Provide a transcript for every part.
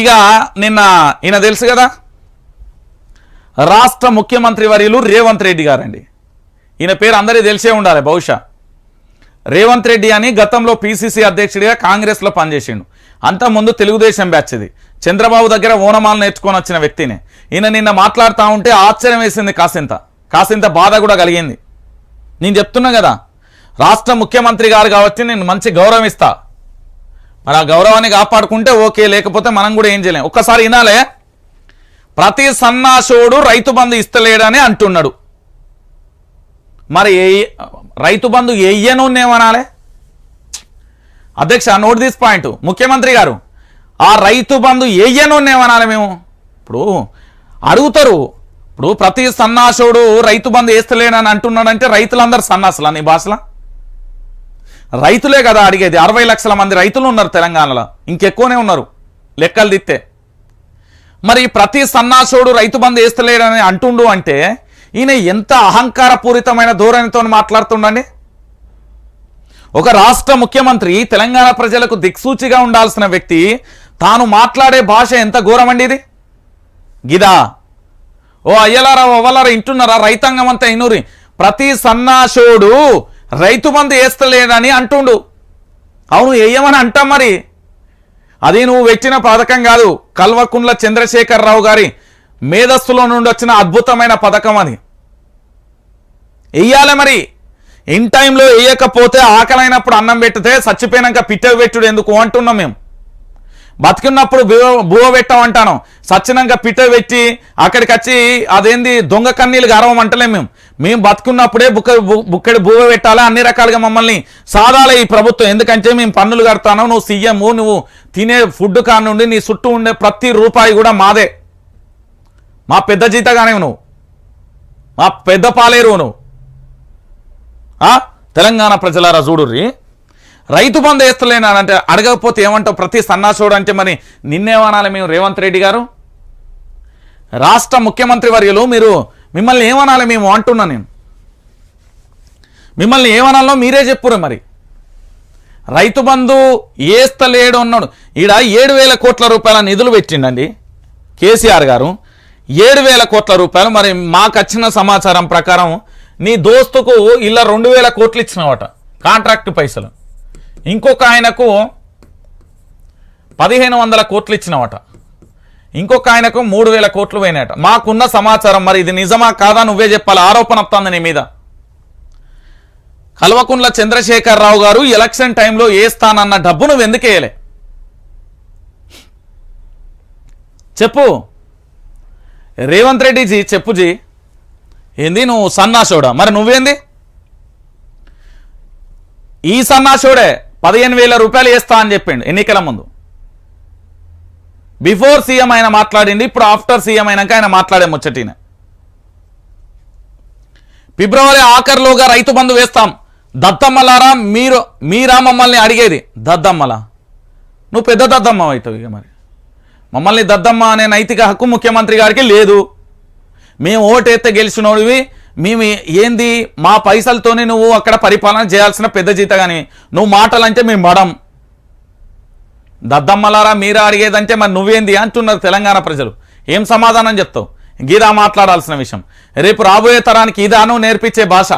ఇక నిన్న ఈయన తెలుసు కదా? రాష్ట్ర ముఖ్యమంత్రి వర్యులు రేవంత్ రెడ్డి గారండి. ఈయన పేరు అందరికీ తెలిసే ఉండాలి బహుశా. రేవంత్ రెడ్డి అని గతంలో పీసీసీ అధ్యక్షుడిగా కాంగ్రెస్లో పనిచేసిండు. అంతకుముందు తెలుగుదేశం బ్యాచ్ ఇది చంద్రబాబు దగ్గర ఓనమాలు నేర్చుకొని వచ్చిన వ్యక్తిని. ఈయన నిన్న మాట్లాడుతూ ఉంటే ఆశ్చర్యం వేసింది కాసింత. కాసింత బాధ కూడా కలిగింది. నేను చెప్తున్నా కదా రాష్ట్ర ముఖ్యమంత్రి గారు కాబట్టి నేను మంచి గౌరవం ఇస్తా. మరి ఆ గౌరవాన్ని కాపాడుకుంటే ఓకే లేకపోతే మనం కూడా ఏం చేయలేం. ఒక్కసారి వినాలే? ప్రతి సన్నాసోడు రైతు బంధు ఇస్తలేడని అంటున్నాడు. మరి ఏ- రైతు బంధు ఎయ్యను ఏమనాలే? అధ్యక్ష నోట్ దిస్ పాయింట్. ముఖ్యమంత్రి గారు ఆ రైతు బంధు ఎయ్యను ఏమనాలి మేము? ఇప్పుడు అడుగుతారు. ఇప్పుడు ప్రతి సన్నాసుడు రైతు బంధు వేస్తలేనని అంటున్నాడంటే రైతులందరూ సన్నాసులా నీ భాషలో? రైతులే కదా అడిగేది. అరవై లక్షల మంది రైతులు ఉన్నారు తెలంగాణలో. ఇంకెక్కువనే ఉన్నారు. లెక్కలు దిత్తే. మరి ప్రతి సన్నాసుడు రైతు బంధు వేస్తలేడని అంటుండు అంటే ఈయన ఎంత అహంకారపూరితమైన ధోరణితో మాట్లాడుతుండండి? ఒక రాష్ట్ర ముఖ్యమంత్రి తెలంగాణ ప్రజలకు దిక్సూచిగా ఉండాల్సిన వ్యక్తి తాను మాట్లాడే భాష ఎంత ఘోరమండి ఇది? గిదా. ఓ అయ్యలారా ఓవలారా ఇంటున్నారా? రైతాంగం అంతా ఇన్నూరి. ప్రతి సన్నాసోడు రైతు బంధు వేస్తలేదని అంటుండు. అవును వేయమని అంటాం మరి? అది నువ్వు పెట్టిన పథకం కాదు కల్వకుండ్ల చంద్రశేఖరరావు గారి మేధస్సులో నుండి వచ్చిన అద్భుతమైన పథకం అది. వెయ్యాలి మరి. ఇన్ టైంలో వేయకపోతే ఆకలైనప్పుడు అన్నం పెట్టితే చచ్చిపోయినాక పిట్టె పెట్టుడు ఎందుకు అంటున్నాం మేము. బతికున్నప్పుడు భూవ బువ పెట్టామంటాను సచ్చినాక పిట్ట పెట్టి అక్కడికి వచ్చి అదేంది దొంగ కన్నీలు గర్వం అంటలేం మేము. మేము బతుకున్నప్పుడే బుక్క బు- బుక్కడి బువ పెట్టాలా? అన్ని రకాలుగా మమ్మల్ని సాధాలే ఈ ప్రభుత్వం. ఎందుకంటే మేము పన్నులు కడతాను నువ్వు సీఎం నువ్వు తినే ఫుడ్ కానుండి నీ చుట్టూ ఉండే ప్రతి రూపాయి కూడా మాదే. మా పెద్ద జీతగానే నువ్వు. మా పెద్ద పాలేరు నువ్వు. తెలంగాణ ప్రజలారా రీ రైతు బంధు వేస్తలేనంటే అడగకపోతే ఏమంటావు? ప్రతి సన్నాసుడు అంటే మరి నిన్నేమనాలి మేము రేవంత్ రెడ్డి గారు? రాష్ట్ర ముఖ్యమంత్రి వర్యులు మీరు మిమ్మల్ని ఏమనాలి మేము అంటున్నా నేను. మిమ్మల్ని ఏమనాలో మీరే చెప్పురు మరి. రైతు బంధు ఏస్తలేడు అన్నాడు. ఈడ ఏడు వేల కోట్ల రూపాయల నిధులు పెట్టిండండి కేసీఆర్ గారు. ఏడు వేల కోట్ల రూపాయలు మరి మాకు వచ్చిన సమాచారం ప్రకారం నీ దోస్తుకు ఇలా రెండు వేల కోట్లు ఇచ్చినవట కాంట్రాక్ట్ పైసలు. ఇంకొక ఆయనకు పదిహేను వందల కోట్లు ఇచ్చినవట. ఇంకొక ఆయనకు మూడు వేల కోట్లు పోయినాయట. మాకున్న సమాచారం మరి ఇది నిజమా కాదా? నువ్వే చెప్పాలి. ఆరోపణ వస్తుంది నీ మీద. కల్వకుంట్ల చంద్రశేఖరరావు గారు ఎలక్షన్ టైంలో వేస్తానన్న డబ్బు నువ్వు ఎందుకు వేయలే? చెప్పు. రేవంత్ రెడ్డి జీ చెప్పు జీ. ఏంది నువ్వు సన్నాసోడా? మరి నువ్వేంది? ఈ సన్నాసోడే. పదిహేను వేల రూపాయలు వేస్తా అని చెప్పిండు ఎన్నికల ముందు. బిఫోర్ సీఎం ఆయన మాట్లాడింది ఇప్పుడు ఆఫ్టర్ సీఎం అయినాక ఆయన మాట్లాడే ముచ్చటిన. ఫిబ్రవరి ఆఖరిలోగా రైతు బంధు వేస్తాం. దద్దమ్మలారా మీరు మీరా మమ్మల్ని అడిగేది దద్దమ్మలా? నువ్వు పెద్ద దద్దమ్మ అవుతావు ఇక మరి. మమ్మల్ని దద్దమ్మ అనే నైతిక హక్కు ముఖ్యమంత్రి గారికి లేదు. మేము ఓటేస్తే గెలిచినోడివి మేము ఏంది? మా పైసలతోనే నువ్వు అక్కడ పరిపాలన చేయాల్సిన పెద్ద జీత కానీ నువ్వు మాటలంటే మేము మడం. దద్దమ్మలారా మీరా అడిగేదంటే మరి నువ్వేంది అంటున్నారు తెలంగాణ ప్రజలు. ఏం సమాధానం చెప్తావు? గీదా మాట్లాడాల్సిన విషయం. రేపు రాబోయే తరానికి ఇదాను నేర్పించే భాష?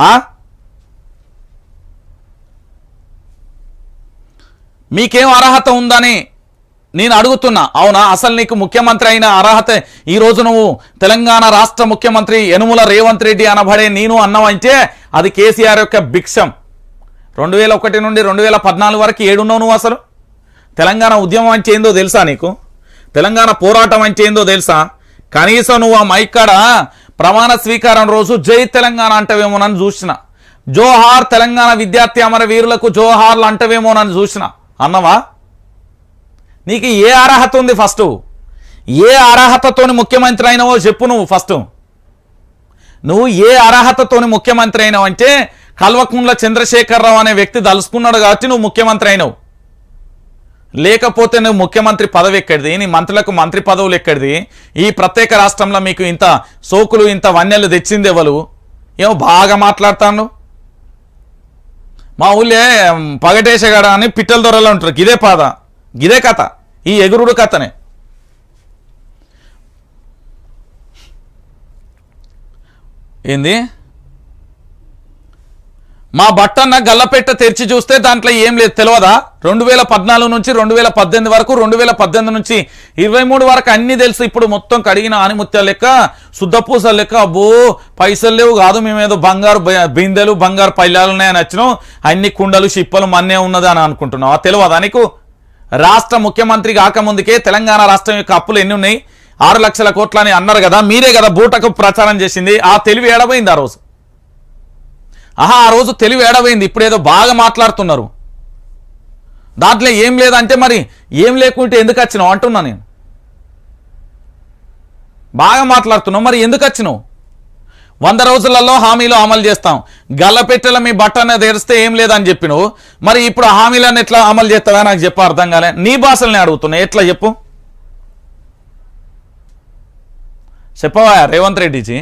ఆ? మీకేం అర్హత ఉందని నేను అడుగుతున్నా అవునా? అసలు నీకు ముఖ్యమంత్రి అయిన అర్హత ఈ రోజు నువ్వు తెలంగాణ రాష్ట్ర ముఖ్యమంత్రి యనుమల రేవంత్ రెడ్డి అనబడే నేను అన్నావంటే అది కేసీఆర్ యొక్క భిక్షం. రెండు వేల ఒకటి నుండి రెండు వేల పద్నాలుగు వరకు ఏడున్నావు నువ్వు అసలు? తెలంగాణ ఉద్యమం అంటే ఏందో తెలుసా నీకు? తెలంగాణ పోరాటం అంటే ఏందో తెలుసా? కనీసం నువ్వు ఆ మైకాడ ప్రమాణ స్వీకారం రోజు జై తెలంగాణ అంటవేమోనని చూసిన. జోహార్ తెలంగాణ విద్యార్థి అమర వీరులకు జోహార్లు అంటవేమోనని చూసిన. అన్నవా? నీకు ఏ అర్హత ఉంది ఫస్ట్? ఏ అర్హతతోని ముఖ్యమంత్రి అయినావో చెప్పు నువ్వు ఫస్ట్. నువ్వు ఏ అర్హతతోని ముఖ్యమంత్రి అయినావు అంటే కల్వకుండ్ల చంద్రశేఖరరావు అనే వ్యక్తి దలుసుకున్నాడు కాబట్టి నువ్వు ముఖ్యమంత్రి అయినావు లేకపోతే నువ్వు ముఖ్యమంత్రి పదవి ఎక్కడిది? నీ మంత్రులకు మంత్రి పదవులు ఎక్కడిది? ఈ ప్రత్యేక రాష్ట్రంలో మీకు ఇంత సోకులు ఇంత వన్యలు తెచ్చింది ఎవరు? ఏమో బాగా మాట్లాడతాను మా ఊళ్ళే పగటేశగాడ అని పిట్టల దొరలో ఉంటారు. గిదే పాద. ఇదే కథ. ఈ ఎగురుడు కథనే. ఏంది? మా బట్టన్న గల్లపెట్ట తెరిచి చూస్తే దాంట్లో ఏం లేదు తెలియదా రెండు వేల పద్నాలుగు నుంచి రెండు వేల పద్దెనిమిది వరకు రెండు వేల పద్దెనిమిది నుంచి ఇరవై మూడు వరకు అన్నీ తెలుసు. ఇప్పుడు మొత్తం కడిగిన ఆనిముత్యాల లెక్క శుద్ధపూసల లెక్క అబ్బో పైసలు లేవు కాదు మేమేదో బంగారు బిందెలు బంగారు పైలాలు ఉన్నాయని వచ్చినాం. అన్ని కుండలు షిప్పలు మన్నే ఉన్నది అని అనుకుంటున్నావు? తెలియదా నీకు? రాష్ట్ర ముఖ్యమంత్రి కాకముందుకే తెలంగాణ రాష్ట్రం యొక్క అప్పులు ఎన్ని ఉన్నాయి ఆరు లక్షల కోట్లని అన్నారు కదా మీరే కదా బూటకు ప్రచారం చేసింది ఆ తెలివి ఏడబోయింది ఆ రోజు? ఆహా ఆ రోజు తెలివి ఏడబోయింది ఇప్పుడు ఏదో బాగా మాట్లాడుతున్నారు. దాంట్లో ఏం లేదంటే మరి ఏం లేకుంటే ఎందుకు వచ్చినావు అంటున్నా నేను. బాగా మాట్లాడుతున్నావు మరి ఎందుకు వచ్చినావు? వంద రోజులలో హామీలు అమలు చేస్తాం. గల్లపెట్టెల మీ బట్టన తెరిస్తే ఏం లేదని చెప్పినావు. మరి ఇప్పుడు హామీలను ఎట్లా అమలు చేస్తావా నాకు చెప్ప అర్థం కాలే. నీ భాషల్ని అడుగుతున్నా ఎట్లా చెప్పు? చెప్పవా రేవంత్ రెడ్డిజీ?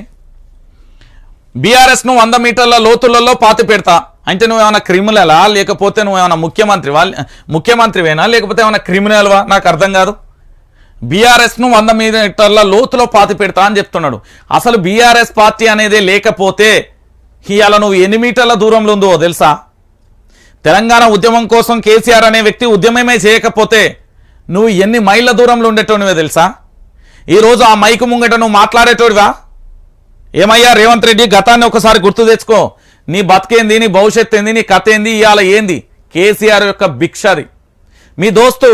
బీఆర్ఎస్ను వంద మీటర్ల లోతులలో పాతి పెడతా. అంటే నువ్వు ఏమైనా క్రిమినలా? లేకపోతే నువ్వు ఏమైనా ముఖ్యమంత్రివా? ముఖ్యమంత్రివేనా? లేకపోతే ఏమైనా క్రిమినల్వా? నాకు అర్థం కాదు. బీఆర్ఎస్ను వంద మీటర్ల లోతులో పాతి పెడతా అని చెప్తున్నాడు. అసలు బీఆర్ఎస్ పార్టీ అనేది లేకపోతే ఇవాళ నువ్వు ఎన్ని మీటర్ల దూరంలో ఉందో తెలుసా? తెలంగాణ ఉద్యమం కోసం కేసీఆర్ అనే వ్యక్తి ఉద్యమమే చేయకపోతే నువ్వు ఎన్ని మైళ్ళ దూరంలో ఉండేటోనివే తెలుసా? ఈరోజు ఆ మైకు ముంగట నువ్వు మాట్లాడేటోడివా? ఏమయ్యా రేవంత్ రెడ్డి గతాన్ని ఒకసారి గుర్తు తెచ్చుకో. నీ బతికేంది నీ భవిష్యత్ ఏంది నీ కథ ఏంది ఇవాళ ఏంది? కేసీఆర్ యొక్క భిక్షది మీ దోస్తు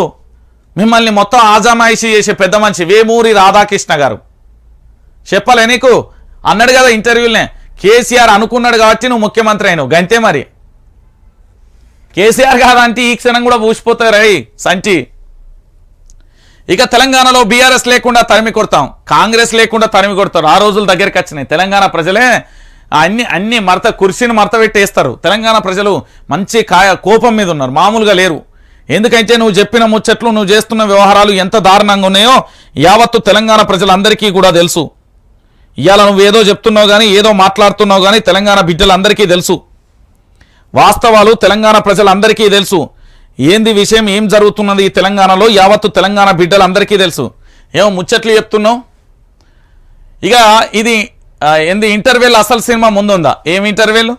మిమ్మల్ని మొత్తం ఆజామాయిషి చేసే పెద్ద మనిషి వేమూరి రాధాకృష్ణ గారు. చెప్పలే నీకు? అన్నాడు కదా ఇంటర్వ్యూలనే. కేసీఆర్ అనుకున్నాడు కాబట్టి నువ్వు ముఖ్యమంత్రి అయినావు. గంతే మరి. కేసీఆర్ కాదంటే ఈ క్షణం కూడా పూసిపోతారు సంచి ఇక తెలంగాణలో బీఆర్ఎస్ లేకుండా తరిమి కొడతాం. కాంగ్రెస్ లేకుండా తరిమి కొడతారు. ఆ రోజుల దగ్గరికి వచ్చినాయి. తెలంగాణ ప్రజలే అన్ని అన్ని మరత కుర్చీని మరత పెట్టేస్తారు. తెలంగాణ ప్రజలు మంచి కాయ కోపం మీద ఉన్నారు. మామూలుగా లేరు. ఎందుకంటే నువ్వు చెప్పిన ముచ్చట్లు నువ్వు చేస్తున్న వ్యవహారాలు ఎంత దారుణంగా ఉన్నాయో యావత్తు తెలంగాణ ప్రజలందరికీ కూడా తెలుసు. ఇవాళ నువ్వు ఏదో చెప్తున్నావు కానీ ఏదో మాట్లాడుతున్నావు కానీ తెలంగాణ బిడ్డలందరికీ తెలుసు. వాస్తవాలు తెలంగాణ ప్రజలందరికీ తెలుసు. ఏంది విషయం ఏం జరుగుతున్నది ఈ తెలంగాణలో? యావత్తు తెలంగాణ బిడ్డలందరికీ తెలుసు. ఏమో ముచ్చట్లు చెప్తున్నావు? ఇక ఇది ఏంది ఇంటర్వెల్ అసలు సినిమా ముందుందా? ఏం ఇంటర్వెల్?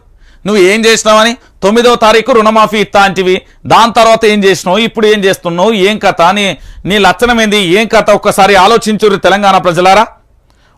నువ్వు ఏం చేసినావని? తొమ్మిదవ తారీఖు రుణమాఫీ ఇస్తా అంటివి. దాని తర్వాత ఏం చేసినావు? ఇప్పుడు ఏం చేస్తున్నావు? ఏం కథ? నీ నీ లక్షణం ఏంది? ఏం కథ? ఒక్కసారి ఆలోచించురు తెలంగాణ ప్రజలారా.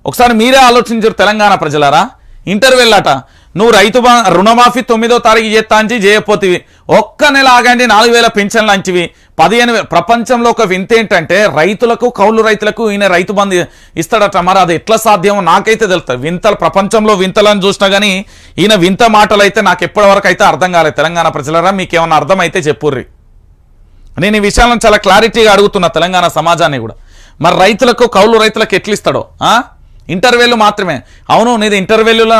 ఒకసారి మీరే ఆలోచించరు తెలంగాణ ప్రజలారా. ఇంటర్వెల్ అట. నువ్వు రైతు బా- రుణమాఫీ తొమ్మిదో తారీఖు చేస్తా అంచి చేయపోతివి ఒక్క నెల ఆగండి నాలుగు వేల పింఛన్లు అంచివి పదిహేను ప్రపంచంలో ఒక వింత ఏంటంటే రైతులకు కౌలు రైతులకు ఈయన రైతు బంధు ఇస్తాడట. మరి అది ఎట్లా సాధ్యమో నాకైతే తెలుస్తుంది. వింతలు ప్రపంచంలో వింతలని చూసినా కానీ ఈయన వింత మాటలు అయితే నాకు ఎప్పటి వరకు అయితే అర్థం కాలేదు. తెలంగాణ ప్రజలరా మీకు ఏమైనా అర్థమైతే చెప్పుర్రి. నేను ఈ విషయాలను చాలా క్లారిటీగా అడుగుతున్నా తెలంగాణ సమాజాన్ని కూడా. మరి రైతులకు కౌలు రైతులకు ఎట్లు ఇస్తాడో ఆ? ఇంటర్వెల్ మాత్రమే. అవును నీది ఇంటర్వెల్లో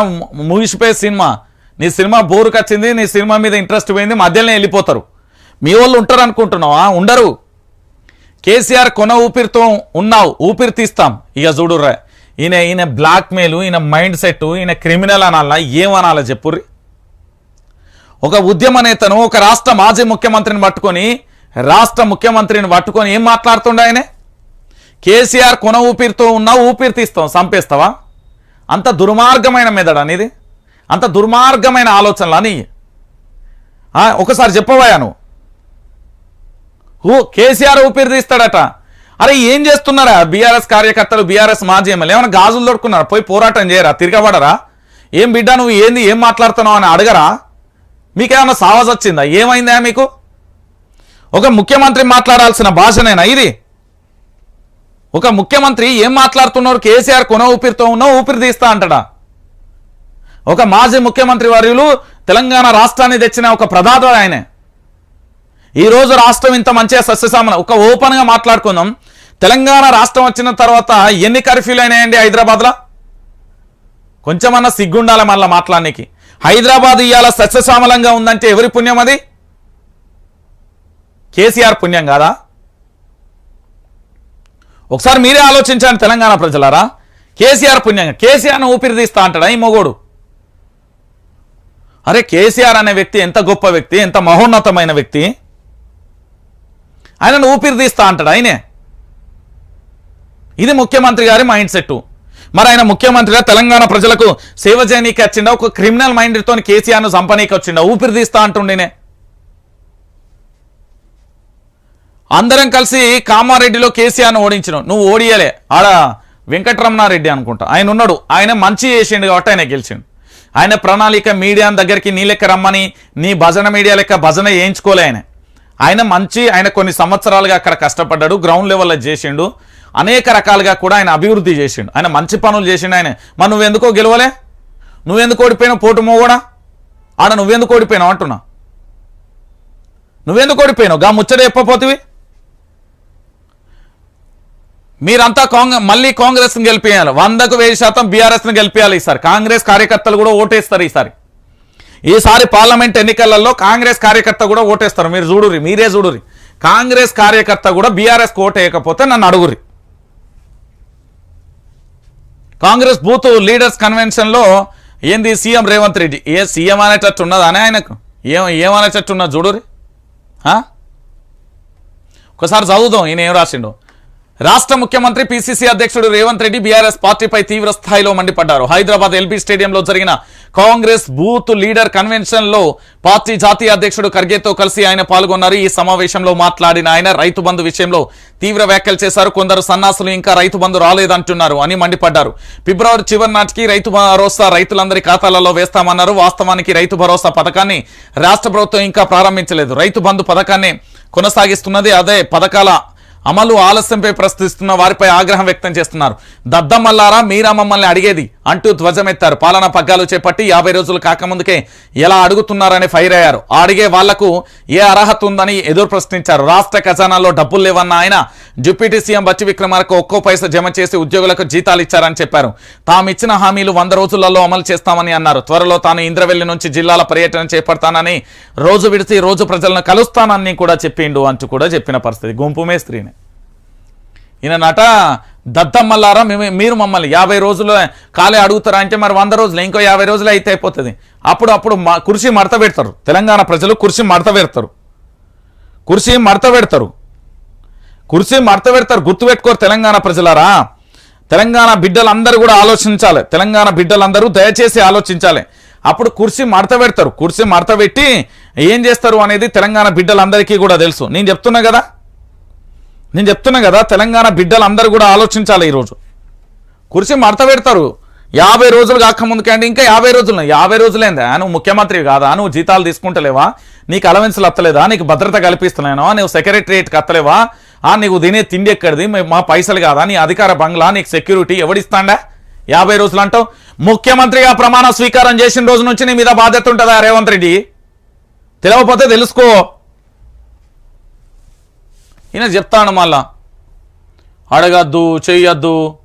ముగిసిపోయే సినిమా. నీ సినిమా బోరుకు వచ్చింది నీ సినిమా మీద ఇంట్రెస్ట్ పోయింది మధ్యలోనే వెళ్ళిపోతారు. మీ వాళ్ళు ఉంటారు అనుకుంటున్నావా ఉండరు. కేసీఆర్ కొన ఊపిరితో ఉన్నావు ఊపిరి తీస్తాం. ఇక చూడుర్రా ఈయన ఈయన బ్లాక్మెయిల్ ఈయన మైండ్ సెట్ ఈయన క్రిమినల్ అనాలా? ఏమనాలా చెప్పుర్రి ఒక ఉద్యమ నేతను ఒక రాష్ట్ర మాజీ ముఖ్యమంత్రిని పట్టుకొని రాష్ట్ర ముఖ్యమంత్రిని పట్టుకొని ఏం మాట్లాడుతుండే ఆయనే? కేసీఆర్ కొన ఊపిరితో ఉన్నా ఊపిరి తీస్తాం చంపేస్తావా అంత దుర్మార్గమైన మెదడు అనేది అంత దుర్మార్గమైన ఆలోచనలు అని ఒకసారి చెప్పబోయా నువ్వు. ఊ కేసీఆర్ ఊపిరి తీస్తాడట. అరే ఏం చేస్తున్నారా? బీఆర్ఎస్ కార్యకర్తలు బీఆర్ఎస్ మాజీ ఎమ్మెల్యే ఏమైనా గాజులు దొరుకున్నారా పోయి పోరాటం చేయరా? తిరగబడరా? ఏం బిడ్డ నువ్వు? ఏంది? ఏం మాట్లాడుతున్నావు అని అడగరా? మీకేమన్నా సావజ్ వచ్చిందా ఏమైందా మీకు? ఒక ముఖ్యమంత్రి మాట్లాడాల్సిన భాషనేనా ఇది? ఒక ముఖ్యమంత్రి ఏం మాట్లాడుతున్నారు కేసీఆర్ కొన ఊపిరితో ఉన్నా ఊపిరి తీస్తా అంటడా? ఒక మాజీ ముఖ్యమంత్రి వర్యులు తెలంగాణ రాష్ట్రాన్ని తెచ్చిన ఒక ప్రధాత ఆయనే. ఈరోజు రాష్ట్రం ఇంత మంచిగా సస్యసామన ఒక ఓపెన్గా మాట్లాడుకుందాం. తెలంగాణ రాష్ట్రం వచ్చిన తర్వాత ఎన్ని కర్ఫ్యూలు అయినాయండి హైదరాబాద్లో? కొంచెమన్నా సిగ్గుండాలి మళ్ళీ మాట్లాడడానికి హైదరాబాద్ ఇవాళ సస్యశ్యామలంగా ఉందంటే ఎవరి పుణ్యం అది? కేసీఆర్ పుణ్యం కాదా? ఒకసారి మీరే ఆలోచించండి తెలంగాణ ప్రజలారా. కేసీఆర్ పుణ్యంగా కేసీఆర్ను ఊపిరి తీస్తా అంటాడా ఈ మొగోడు? అరే కేసీఆర్ అనే వ్యక్తి ఎంత గొప్ప వ్యక్తి ఎంత మహోన్నతమైన వ్యక్తి? ఆయనను ఊపిరి తీస్తా అంటాడు ఆయనే? ఇది ముఖ్యమంత్రి గారి మైండ్ సెట్ మరి ఆయన ముఖ్యమంత్రిగా తెలంగాణ ప్రజలకు సేవ చేయనీకి వచ్చిండా? ఒక క్రిమినల్ మైండ్తో కేసీఆర్ను చంపనీకి వచ్చిండా ఊపిరి తీస్తా అంటుండేనే. అందరం కలిసి కామారెడ్డిలో కేసీఆర్ను ఓడించినావు నువ్వు ఓడియలే. ఆడ వెంకటరమణారెడ్డి అనుకుంటా. ఆయన ఉన్నాడు. ఆయన మంచి చేసిండు కాబట్టి ఆయన గెలిచిండు. ఆయన ప్రణాళిక మీడియా దగ్గరికి నీ లెక్క రమ్మని నీ భజన మీడియా లెక్క భజన వేయించుకోలే ఆయన. ఆయన మంచి ఆయన కొన్ని సంవత్సరాలుగా అక్కడ కష్టపడ్డాడు గ్రౌండ్ లెవెల్లో చేసిండు. అనేక రకాలుగా కూడా ఆయన అభివృద్ధి చేసిండు. ఆయన మంచి పనులు చేసిండు ఆయన. మరి నువ్వెందుకో గెలవలే? నువ్వెందుకు ఓడిపోయినావు పోటు మోగోడా? ఆడ నువ్వెందుకు ఓడిపోయినావు అంటున్నా. నువ్వెందుకు ఓడిపోయినావు? గా ముచ్చట చెప్పపోతివి మీరంతా కాంగ్రెస్ మళ్ళీ కాంగ్రెస్ని గెలిపేయాలి వందకు వెయ్యి శాతం బీఆర్ఎస్ని గెలిపేయాలి ఈసారి. కాంగ్రెస్ కార్యకర్తలు కూడా ఓటేస్తారు ఈసారి. ఈసారి పార్లమెంట్ ఎన్నికలలో కాంగ్రెస్ కార్యకర్త కూడా ఓటేస్తారు. మీరు చూడురి మీరే చూడురి కాంగ్రెస్ కార్యకర్త కూడా బీఆర్ఎస్ ఓటేయకపోతే నన్ను అడుగురి కాంగ్రెస్ బూత్ లీడర్స్ కన్వెన్షన్లో ఏంది సీఎం రేవంత్ రెడ్డి? ఏ సీఎం అనేటట్టు ఉన్నదా అని ఆయనకు? ఏం ఏమనేటట్టు ఉన్నది చూడురి ఒకసారి చదువుదాం ఈయన ఏం రాసిండు. రాష్ట్ర ముఖ్యమంత్రి పిసిసి అధ్యక్షుడు రేవంత్ రెడ్డి బీఆర్ఎస్ పార్టీపై తీవ్ర స్థాయిలో మండిపడ్డారు. హైదరాబాద్ ఎల్బీ స్టేడియంలో జరిగిన కాంగ్రెస్ బూత్ లీడర్ కన్వెన్షన్లో పార్టీ జాతీయ అధ్యక్షుడు ఖర్గేతో కలిసి ఆయన పాల్గొన్నారు. ఈ సమావేశంలో మాట్లాడిన ఆయన రైతు బంధు విషయంలో తీవ్ర వ్యాఖ్యలు చేశారు. కొందరు సన్నాసులు ఇంకా రైతు బంధు రాలేదంటున్నారు అని మండిపడ్డారు. ఫిబ్రవరి చివరి నాటికి రైతు భరోసా రైతులందరి ఖాతాలలో వేస్తామన్నారు. వాస్తవానికి రైతు భరోసా పథకాన్ని రాష్ట్ర ప్రభుత్వం ఇంకా ప్రారంభించలేదు. రైతు బంధు పథకాన్ని కొనసాగిస్తున్నది అదే పథకాల అమలు ఆలస్యంపై ప్రశ్నిస్తున్న వారిపై ఆగ్రహం వ్యక్తం చేస్తున్నారు. దద్దమ్మల్లారా మీరా మమ్మల్ని అడిగేది? అంటూ ధ్వజమెత్తారు. పాలనా పగ్గాలు చేపట్టి యాభై రోజులు కాకముందుకే ఎలా అడుగుతున్నారని ఫైర్ అయ్యారు. అడిగే వాళ్ళకు ఏ అర్హత ఉందని ఎదురు ప్రశ్నించారు. రాష్ట్ర ఖజానాలో డబ్బులు లేవన్న ఆయన డిప్యూటీ సీఎం బచ్చి విక్రమార్కు ఒక్కో పైస జమ చేసి ఉద్యోగులకు జీతాలు ఇచ్చారని చెప్పారు. తాము ఇచ్చిన హామీలు వంద రోజులలో అమలు చేస్తామని అన్నారు. త్వరలో తాను ఇంద్రవెల్లి నుంచి జిల్లాల పర్యటన చేపడతానని రోజు విడిచి రోజు ప్రజలను కలుస్తానని కూడా చెప్పిండు అంటూ కూడా చెప్పిన పరిస్థితి. గుంపు మేస్త్రీని. ఈయన నట దత్తమ్మలారా మేము మీరు మమ్మల్ని యాభై రోజులు కాలే అడుగుతారా అంటే మరి వంద రోజులు ఇంకో యాభై రోజులు అయితే అయిపోతుంది. అప్పుడు అప్పుడు మ- కుర్చీ మడత పెడతారు. తెలంగాణ ప్రజలు కుర్చీ మడత పెడతారు. కుర్చీ మడత పెడతారు. కుర్చీ మడత పెడతారు. గుర్తుపెట్టుకోరు తెలంగాణ ప్రజలారా. తెలంగాణ బిడ్డలందరూ కూడా ఆలోచించాలి. తెలంగాణ బిడ్డలందరూ దయచేసి ఆలోచించాలి. అప్పుడు కుర్చీ మడత పెడతారు. కుర్చీ మడత పెట్టి ఏం చేస్తారు అనేది తెలంగాణ బిడ్డలందరికీ కూడా తెలుసు. నేను చెప్తున్నా కదా? నేను చెప్తున్నా కదా తెలంగాణ బిడ్డలు అందరూ కూడా ఆలోచించాలి ఈరోజు. కురిసి మడత పెడతారు. యాభై రోజులు కాక ముందుకంటే ఇంకా యాభై రోజులు యాభై రోజులేందా నువ్వు ముఖ్యమంత్రి కాదా? నువ్వు జీతాలు తీసుకుంటలేవా? నీకు అలవెన్సులు అత్తలేదా? నీకు భద్రత కల్పిస్తున్నానా నువ్వు సెక్రటరియట్కి అత్తలేవా? ఆ నీకు తినే తిండి ఎక్కడిది? మా పైసలు కాదా? నీ అధికార బంగ్లా? నీకు సెక్యూరిటీ ఎవడిస్తాండా? యాభై రోజులు అంటావు? ముఖ్యమంత్రిగా ప్రమాణ స్వీకారం చేసిన రోజు నుంచి నీ మీద బాధ్యత ఉంటుందా రేవంత్ రెడ్డి? తెలియకపోతే తెలుసుకో. ఈయన చెప్తాను మళ్ళా. అడగద్దు చెయ్యొద్దు.